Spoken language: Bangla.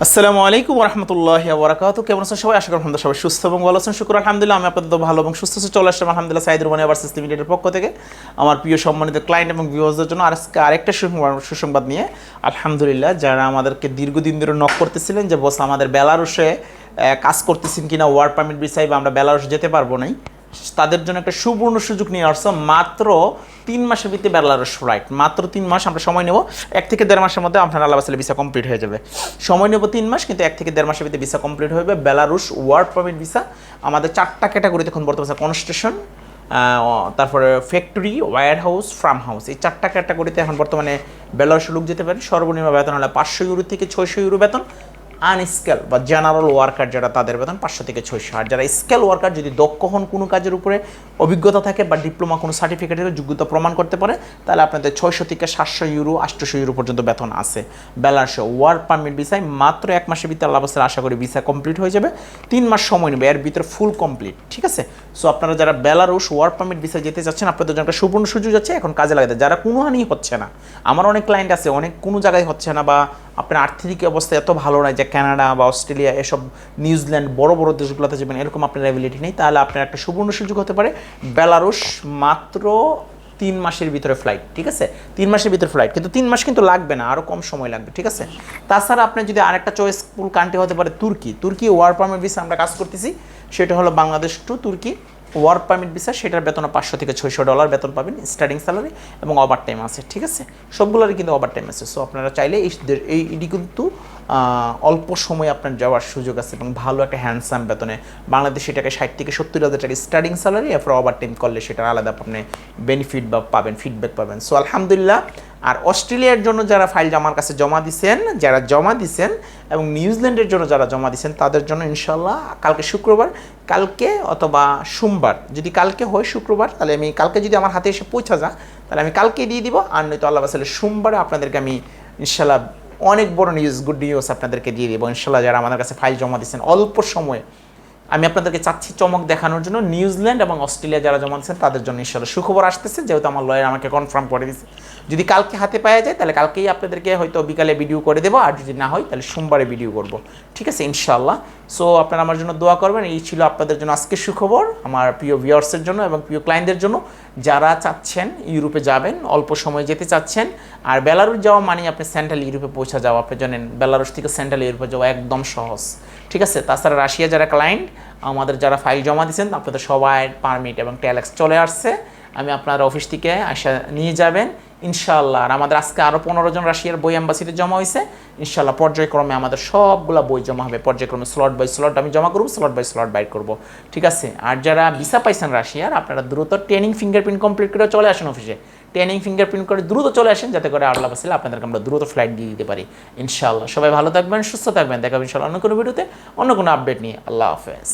আসসালামু আলাইকুম রহমতুল্লাহ বরাকাত কেমন আছেন সবাই? আশা করি আলহামদুলিল্লাহ সবাই সুস্থ এবং ভালো আছেন। শুক্র আলহামদুলিল্লাহ আমি আপনাদের ভালো এবং সুস্থ চলে আসলাম আলহামদুলিল্লাহ সাইদ রুমানি আবার্সিস লিমিটেডের পক্ষ থেকে। আমার প্রিয় সম্মানিত ক্লায়েন্ট এবং ভিউয়ার্সদের জন্য আজকে আরেকটা সুসংবাদ- নিয়ে আলহামদুলিল্লাহ যারা আমাদেরকে দীর্ঘদিন ধরে নক করতেছিলেন যে বস আমাদের বেলারুশে আহ, কাজ করতেছেন কিনা? ওয়ার্ক পারমিট বিষয় বা আমরা বেলারুশ যেতে পারব নাই? তাদের জন্য একটা সুবর্ণ সুযোগ নিয়ে আসছে। মাত্র তিন মাসের ভিত্তি বেলারুশ ফ্লাইট মাত্র তিন মাস, আমরা সময় নেব। এক থেকে দেড় মাসের মধ্যে আপনার আল্লাহ ভিসা কমপ্লিট হয়ে যাবে। সময় নেব তিন মাস, কিন্তু এক থেকে দেড় মাসের ভিত্তি ভিসা কমপ্লিট হবে বেলারুশ ওয়ার্ক পারমিট ভিসা আমাদের চারটা ক্যাটাগরিতে এখন বর্তমানে কনস্ট্রাকশন তারপরে factory warehouse farm house এই চারটা ক্যাটাগরিতে এখন বর্তমানে বেলারুশ লোক যেতে পারে। সর্বনিম্ন বেতন হলে পাঁচশো ইউরো থেকে ছয়শো ইউরো বেতন। আনস্কেল বা জেনারেল ওয়ার্কার যারা তাদের বেতন পাঁচশো থেকে ছয়শো। আর যারা স্কেল ওয়ার্কার যদি দক্ষ হন কোনো কাজের উপরে, অভিজ্ঞতা থাকে বা ডিপ্লোমা, কোনো সার্টিফিকেটের যোগ্যতা প্রমাণ করতে পারে, তাহলে আপনাদের ছয়শো থেকে সাতশো ইউরো আটশোশো ইউরো পর্যন্ত বেতন আছে। বেলারসে ওয়ার্ক পারমিট ভিসায় মাত্র এক মাসের ভিতরে আল্লাহ আশা করি ভিসা কমপ্লিট হয়ে যাবে। তিন মাস সময় নেবে, এর ভিতরে ফুল কমপ্লিট ঠিক আছে? সো আপনারা যারা বেলারুশ ওয়ার্ক পারমিট ভিসা যেতে চাচ্ছেন, আপনাদের জন্য একটা সুবর্ণ সুযোগ আছে এখন কাজে লাগাতে। যারা কোনো হানি হচ্ছে না, আমার অনেক ক্লায়েন্ট আছে, অনেক কোনো জায়গায় হচ্ছে না বা আপনার আর্থিক অবস্থা এত ভালো নয় যে কানাডা বা অস্ট্রেলিয়া এসব নিউজিল্যান্ড বড় বড় দেশগুলোতে যাবেন, এরকম আপনার অ্যাবিলিটি নেই, তাহলে আপনার একটা সুবর্ণ সুযোগ হতে পারে বেলারুশ মাত্র তিন মাসের ভিতরে ফ্লাইট ঠিক আছে? তিন মাসের ভিতরে ফ্লাইট কিন্তু তিন মাস কিন্তু লাগবে না আরও কম সময় লাগবে, ঠিক আছে? তাছাড়া আপনি যদি আরেকটা চয়েস চয়েসফুল কান্ট্রি হতে পারে তুর্কি তুর্কি ওয়ার পারমিট ভিসা আমরা কাজ করতেছি, সেটা হলো Bangladesh to Turkey work permit visa সেটার বেতন পাঁচশো থেকে ছয়শো ডলার বেতন পাবেন স্টার্টিং স্যালারি এবং ওভার টাইম আছে, ঠিক আছে? সবগুলোরই কিন্তু ওভার টাইম আছে সো আপনারা চাইলে এই এটি কিন্তু অল্প সময়ে আপনার যাওয়ার সুযোগ আছে এবং ভালো একটা হ্যান্ডসাম বেতনে বাংলাদেশি টাকা ষাট থেকে সত্তর হাজার টাকা স্টার্টিং স্যালারি এরপর ওভার টাইম করলে সেটার আলাদা আপনি বেনিফিট বা পাবেন ফিডব্যাক পাবেন। সো আলহামদুলিল্লাহ, আর অস্ট্রেলিয়ার জন্য যারা ফাইল আমার কাছে জমা দিছেন, যারা জমা দিছেন এবং নিউজিল্যান্ডের জন্য যারা জমা দিছেন, তাদের জন্য ইনশাল্লাহ কালকে শুক্রবার, কালকে অথবা সোমবার, যদি কালকে হয় শুক্রবার, তাহলে আমি কালকে যদি আমার হাতে এসে পৌঁছা যা তাহলে আমি কালকে দিয়ে দিব। আর নয়তো আল্লাহ বাসালে সোমবারে আপনাদেরকে আমি ইনশাল্লাহ অনেক বড় নিউজ গুড নিউজ আপনাদেরকে দিয়ে দিব। ইনশাল্লাহ যারা আমাদের কাছে ফাইল জমা দিচ্ছেন অল্প সময়ে আমি আপনাদেরকে চাচ্ছি চমক দেখানোর জন্য নিউজিল্যান্ড এবং অস্ট্রেলিয়া যারা জমা দিচ্ছেন তাদের জন্য ইনশাল্লাহ সুখবর আসতেছে। যেহেতু আমার লয়ার আমাকে কনফার্ম করে দিচ্ছে যদি কালকে হাতে পাওয়া যায়, তাহলে কালকেই আপনাদেরকে হয়তো বিকালে ভিডিও করে দেবো। আর যদি না হয়, তাহলে সোমবারে ভিডিও করব। ঠিক আছে? ইনশাল্লাহ সো আপনারা আমার জন্য দোয়া করবেন। এই ছিল আপনাদের জন্য আজকে সুখবর, আমার প্রিয় ভিউয়ার্সের জন্য এবং প্রিয় ক্লায়েন্টদের জন্য। যারা চাচ্ছেন ইউরোপে যাবেন, অল্প সময় যেতে চাচ্ছেন, আর বেলারুস যাওয়া মানে আপনি সেন্ট্রাল ইউরোপে পৌঁছা যাওয়া। আপনি জানেন বেলারুস থেকে সেন্ট্রাল ইউরোপে যাওয়া একদম সহজ। ঠিক আছে? তাছাড়া রাশিয়া যারা ক্লায়েন্ট আমাদের যারা ফাইল জমা দিয়েছেন, আপনাদের সবাই পারমিট এবং ট্যালেক্স চলে আসছে। আমি আপনার অফিস থেকে আসা নিয়ে যাবেন। ইনশাল্লাহ আর আমাদের আজকে আরও পনেরো জন রাশিয়ার বই অ্যাম্বাসিতে জমা হয়েছে। ইনশাল্লাহ পর্যায়ক্রমে আমাদের সবগুলা বই জমা হবে। পর্যায়ক্রমে স্লট বাই স্লট আমি জমা করব স্লট বাই স্লট বাইর করব। ঠিক আছে? আর যারা ভিসা পাইছেন রাশিয়ার, আপনারা দ্রুত ট্রেনিং ফিঙ্গারপ্রিন্ট কমপ্লিট করে চলে আসেন অফিসে ট্রেনিং ফিঙ্গারপ্রিন্ট করে দ্রুত চলে আসেন যাতে করে আল্লাহ বাসিলে আপনাদেরকে আমরা দ্রুত ফ্লাইট দিয়ে দিতে পারি। ইনশাল্লাহ সবাই ভালো থাকবেন, সুস্থ থাকবেন। দেখাবেন ইনশাল্লাহ অন্য কোনো ভিডিওতে অন্য কোনো আপডেট নিয়ে। আল্লাহ হাফেজ।